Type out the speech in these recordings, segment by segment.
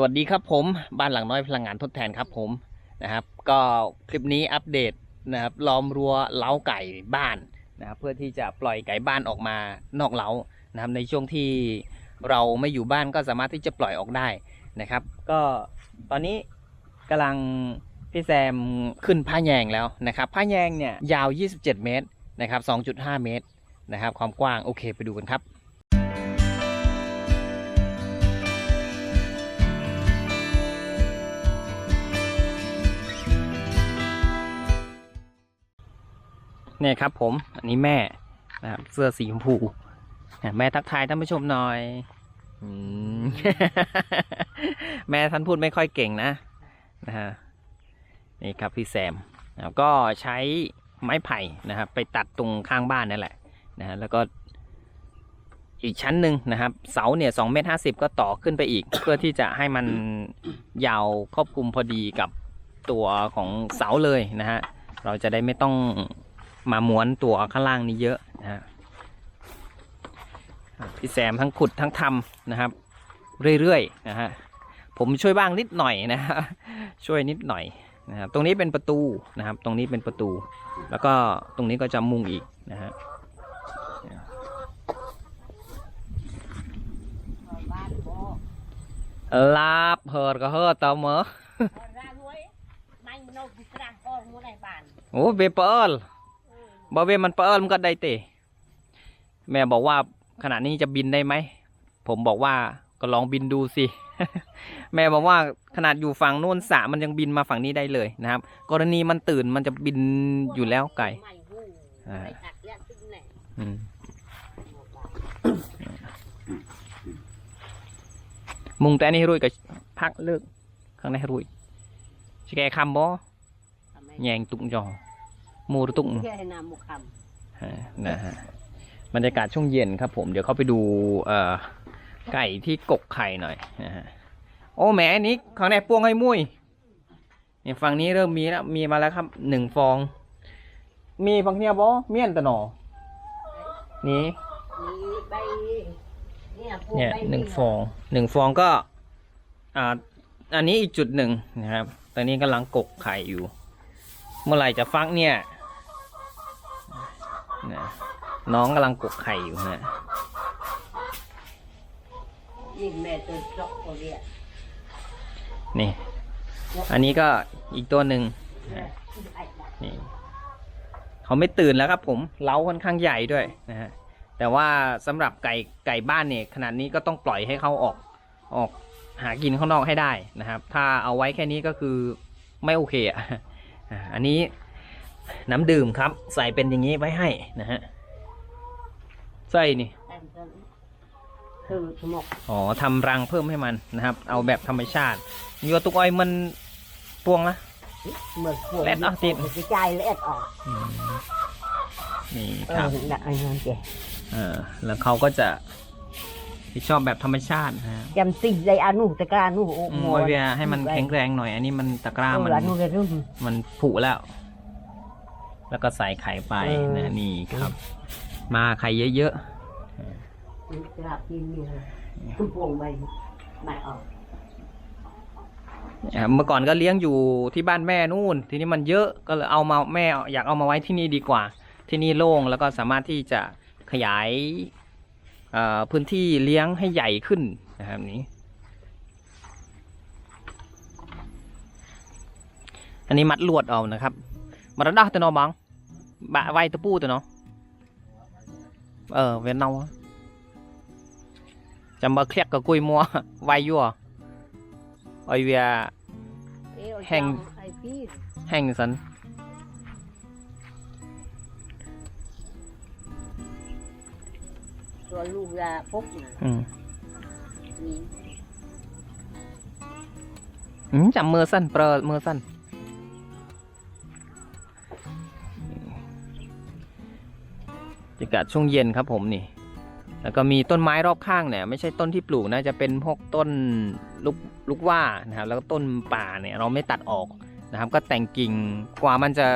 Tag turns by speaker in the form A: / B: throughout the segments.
A: สวัสดีครับผมบ้านหลังน้อยพลังงานทดแทนครับผมนะครับ ก็คลิปนี้อัปเดตนะครับล้อมรั้วเล้าไก่บ้านนะครับเพื่อที่จะปล่อยไก่บ้านออกมานอกเล้านะครับในช่วงที่เราไม่อยู่บ้านก็สามารถที่จะปล่อยออกได้นะครับ ก็ตอนนี้กำลังพี่แซมขึ้นผ้าแยงแล้วนะครับผ้าแยงเนี่ยยาว 27 เมตรนะครับ2.5 เมตรนะครับ ความกว้างโอเคไปดูกันครับ เนี่ยครับผมอันนี้แม่นะครับเสื้อสีชมพูเนี่ยแม่ทักทายท่านผู้ชมหน่อยอืมแม่ท่านพูดไม่ค่อยเก่งนะนะฮะนี่ครับพี่แซมนะครับก็ใช้ไม้ไผ่นะครับ ไปตัดตรงข้างบ้านนั่นแหละนะฮะแล้วก็อีกชั้นหนึ่งนะครับ เสาเนี่ยสองเมตรห้าสิบก็ต่อขึ้นไปอีก เพื่อที่จะให้มันยาวครอบคลุมพอดีกับตัวของเสาเลยนะฮะเราจะได้ไม่ต้อง มาม้วนตัวข้างล่างนี้เยอะนะฮะพี่แซมทั้งขุดทั้งทำนะครับ เรื่อยๆนะฮะผมช่วยบ้างนิดหน่อยนะฮะช่วยนิดหน่อยนะครับตรงนี้เป็นประตูนะครับ ตรงนี้เป็นประตู แล้วก็ตรงนี้ก็จะมุงอีกนะฮะลาบเฮิร์ก็เฮิร์ตเอาเมอโอ้เบเปิล บอเวมันเปิลมันก็ได้เตะแม่บอกว่าขณะนี้จะบินได้ไหม ผมบอกว่าก็ลองบินดูสิ แม่บอกว่าขนาดอยู่ฝั่งโน้นสระมันยังบินมาฝั่งนี้ได้เลยนะครับ กรณีมันตื่นมันจะบินอยู่แล้วไก่
B: mày hù
A: À.
B: mày thật lẽ tinh này
A: อืมมุงแต่อันนี้ให้รุ่ยกับพักเลิกข้างในให้รุ่ยชิแกคำบ่แยงตุงจอ มูรตุง
B: cái này là một hầm
A: ฮะนะฮะบรรยากาศช่วงเย็นครับผมเดี๋ยวเข้าไปดูเอ่อไก่ที่กกไข่หน่อยนะฮะโอ้แหมอันนี้ข้างในพวงให้มุ้ยนี่ฝั่งนี้เริ่มมีแล้วมีมาแล้วครับหนึ่งฟอง มีฝั่งเนี้ยบอเมียนตะหนอนี่
B: đi bay nè
A: เนี่ยหนึ่งฟองหนึ่งฟองก็อ่าอันนี้อีกจุดหนึ่งนะครับ ตอนนี้กำลังกกไข่อยู่ เมื่อไหร่จะฟักเนี่ย นะน้องกำลังกกไข่อยู่นะ
B: nhìn mẹ tôi chọc của địa
A: นี่ อันนี้ก็อีกตัวหนึ่งนะนี่เขาไม่ตื่นแล้วครับ ผมเล้าค่อนข้างใหญ่ด้วยนะฮะแต่ว่าสำหรับไก่ไก่บ้านเนี่ยขนาดนี้ก็ต้องปล่อยให้เขาออกออกหากินข้างนอกให้ได้นะครับ ถ้าเอาไว้แค่นี้ก็คือไม่โอเคอะอ่าอันนี้ น้ำดื่มครับ ใส่เป็นอย่างนี้ไว้ให้นะฮะใส่นี่
B: em cho thử một
A: อ๋อทำรังเพิ่มให้มันนะครับ เอาแบบธรรมชาติยัวตุกอ้อยมันพวงละ
B: một cuộn
A: Lét ở tim.
B: cái chai lét ở
A: อืมนี่ครับ
B: ờ là anh hơn kìa
A: เออแล้วเขาก็จะชอบแบบธรรมชาตินะฮะ
B: em xinh dây ăn nụ tay ca nụ
A: อืมไว้เวียให้มันแข็งแรงหน่อย อันนี้มันตะกร้ามัน
B: ăn nụ cái nụ
A: มันผุแล้ว แล้วก็ใส่ไข่ไป
B: เออ
A: นะนี่ครับ มาไข่เยอะ
B: gặp nhìn nhiều tôi buồn mày mày ở
A: ๆอ่าเมื่อก่อนก็เลี้ยงอยู่ที่บ้านแม่นู่น ทีนี้มันเยอะก็เลยเอามาแม่อยากเอามาไว้ที่นี่ดีกว่า ที่นี่โล่งแล้วก็สามารถที่จะขยายเอ่อพื้นที่เลี้ยงให้ใหญ่ขึ้นนะครับนี้ อันนี้มัดลวดเอานะครับ มาระดับตัวเนอบัง บะไว้ตะปูตัวเนาะเออเวนเนาอะจำบะเครียกกับกุยมัวไว้อยั่วไอเวีย Hèn-
B: hay phí
A: แห้งสัน
B: rồi lu ra phúc nè
A: อืม
B: nhìn
A: อืมจากาศช่วงเย็นครับผมนี่ แล้วก็มีต้นไม้รอบข้างเนี่ย ไม่ใช่ต้นที่ปลูกนะจะเป็นพวกต้นลูกลูกว่านะครับ แล้วก็ต้นป่าเนี่ยเราไม่ตัดออกนะครับ ก็แต่งกิ่งกว่ามันจะ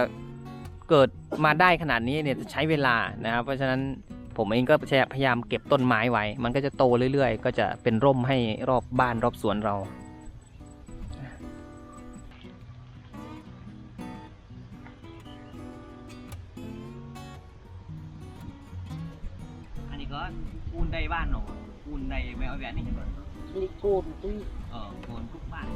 A: เกิดมาได้ขนาดนี้เนี่ยจะใช้เวลานะครับ เพราะฉะนั้นผมเองก็พยายามเก็บต้นไม้ไว้ มันก็จะโตเรื่อยๆ ก็จะเป็นร่มให้รอบบ้านรอบสวนเรา cùn đầy ban nổ cùn đầy mẹo vẽ này
B: đi cùn đi ở
A: ờ, cùn cúc bàn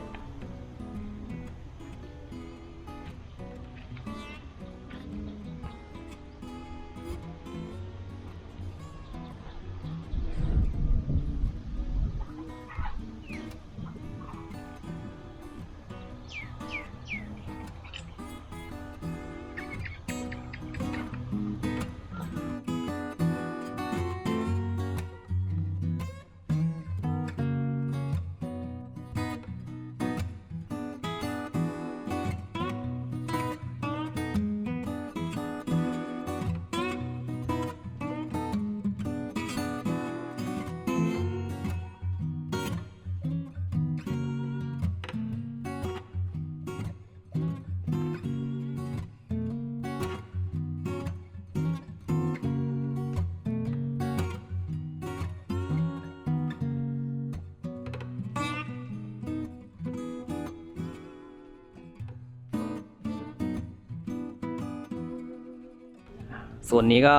A: ส่วนนี้ก็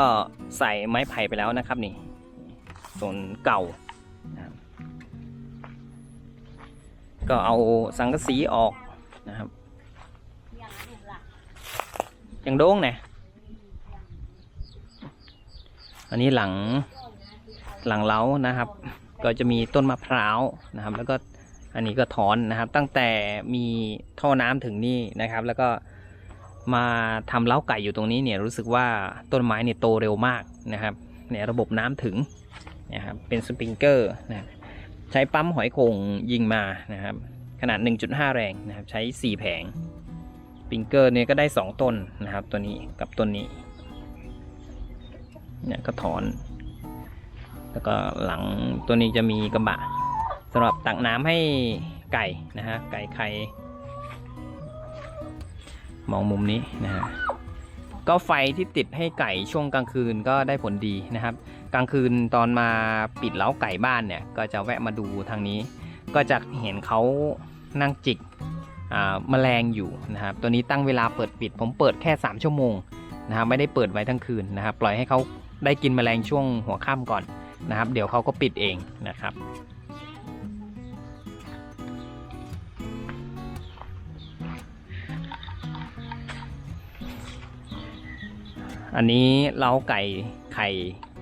A: ใส่ไม้ไผ่ไปแล้วนะครับนี่ส่วนเก่านะก็เอาสังกะสีออกนะครับยังโด่งเนี่ยอันนี้หลังหลังเล้านะครับ ก็จะมีต้นมะพร้าวนะครับ แล้วก็อันนี้ก็ถอนนะครับ ตั้งแต่มีท่อน้ำถึงนี่นะครับ แล้วก็ มาทำเล้าไก่อยู่ตรงนี้เนี่ยรู้สึกว่าต้นไม้เนี่ยโตเร็วมากนะครับเนี่ยระบบน้ำถึงนะครับเป็นสปริงเกอร์นะใช้ปั๊มหอยโข่งยิงมานะครับ ขนาด 1.5 แรงนะครับ ใช้ 4 แผงสปริงเกอร์เนี่ยก็ได้ 2 ต้นนะครับ ตัวนี้กับต้นนี้เนี่ยก็ถอน แล้วก็หลังตัวนี้จะมีกระบะสำหรับตักน้ำให้ไก่นะฮะไก่ไข่ มองมุมนี้นะฮะก็ไฟที่ติดให้ไก่ช่วงกลางคืนก็ได้ผลดีนะครับ กลางคืนตอนมาปิดเล้าไก่บ้านเนี่ยก็จะแวะมาดูทางนี้ ก็จะเห็นเขานั่งจิกอ่าแมลงอยู่นะครับ ตัวนี้ตั้งเวลาเปิดปิด ผมเปิดแค่ 3 ชั่วโมงนะครับไม่ได้เปิดไว้ทั้งคืนนะครับ ปล่อยให้เขาได้กินแมลงช่วงหัวค่ำก่อนนะครับ เดี๋ยวเขาก็ปิดเองนะครับ อันนี้เล้าไก่ไข่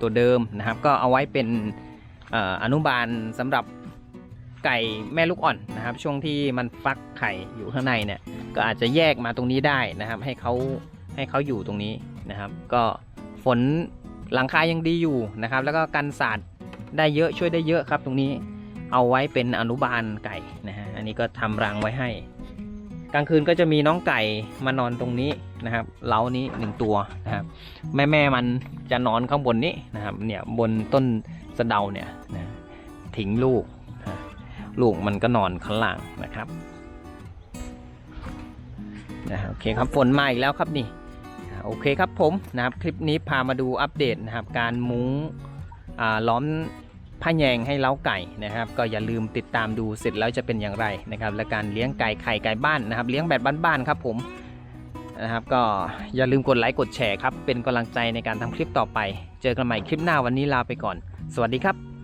A: ตัวเดิมนะครับ ก็เอาไว้เป็นอออนุบาลสำหรับไก่แม่ลูกอ่อนนะครับ ช่วงที่มันฟักไข่อยู่ข้างในเนี่ย ก็อาจจะแยกมาตรงนี้ได้นะครับ ให้เขาให้เขาอยู่ตรงนี้นะครับ ก็ฝนหลังคายังดีอยู่นะครับ แล้วก็กันสาดได้เยอะช่วยได้เยอะครับ ตรงนี้เอาไว้เป็นอนุบาลไก่นะฮะอันนี้ก็ทำรังไว้ให้ กลางคืนก็จะมีน้องไก่มานอนตรงนี้นะครับ เล้านี้หนึ่งตัวนะครับ แม่แม่มันจะนอนข้างบนนี้นะครับ เนี่ยบนต้นสะเดาเนี่ยนะทิ้งลูก ลูกมันก็นอนข้างล่างนะครับนะโอเคครับฝนมาอีกแล้วครับนี่โอเคครับผมนะครับคลิปนี้พามาดูอัปเดตนะครับการมุ้งล้อม ผ้าแยงให้เล้าไก่นะครับ ก็อย่าลืมติดตามดูเสร็จแล้วจะเป็นอย่างไรนะครับ และการเลี้ยงไก่ไข่ไก่บ้านนะครับ เลี้ยงแบบบ้านๆครับผมนะครับ ก็อย่าลืมกดไลค์กดแชร์ครับ เป็นกำลังใจในการทำคลิปต่อไป เจอกันใหม่คลิปหน้าวันนี้ลาไปก่อน สวัสดีครับ